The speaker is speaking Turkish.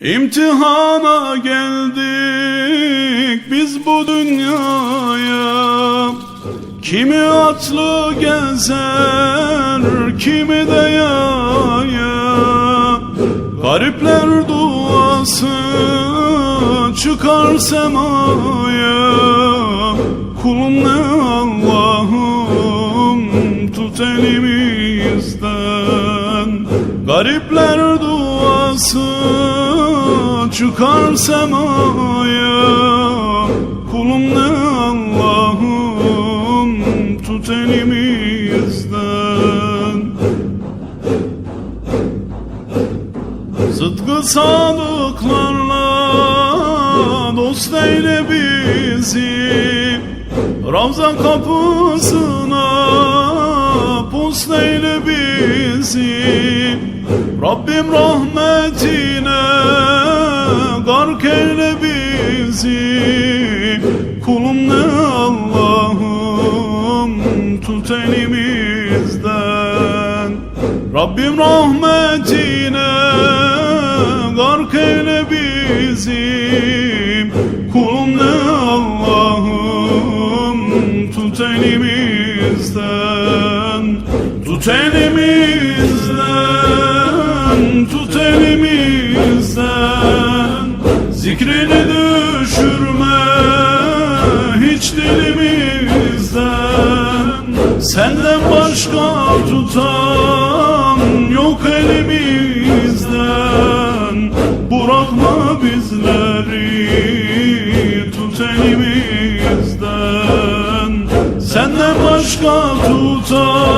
İmtihana geldik biz bu dünyaya. Kimi atlı gezer, kimi de yaya. Garipler duası çıkar semaya. Kulum ne Allah'ım tut elimizden. Garipler duası çıkar semaya Kulum ne Allah'ım tut elimizden. Sıdkı sadıklarla dost eyle bizi Ravza kapısına post eyle bizi. Rabbim rahmetine eyle bizi Kulum ne Allah'ım tut elimizden. Rabbim rahmetine gark bizi Kulum ne Allah'ım tut elimizden. Tut elimizden Zikrini düşürme hiç dilimizden. Senden başka tutan yok elimizden. Bırakma bizleri tut elimizden. Senden başka tutan